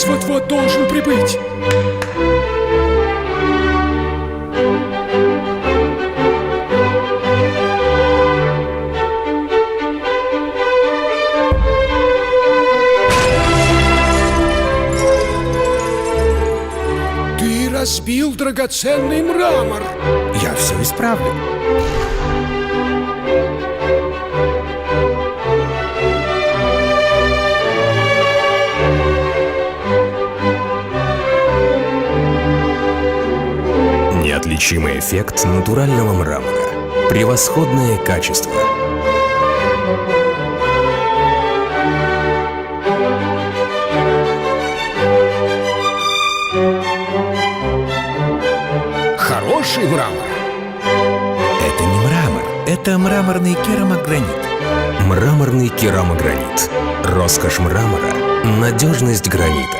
Отец вот-вот должен прибыть. Ты разбил драгоценный мрамор. Я все исправлю. Неотличимый эффект натурального мрамора. Превосходное качество. Хороший мрамор. Это не мрамор, это мраморный керамогранит. Мраморный керамогранит. Роскошь мрамора, надежность гранита.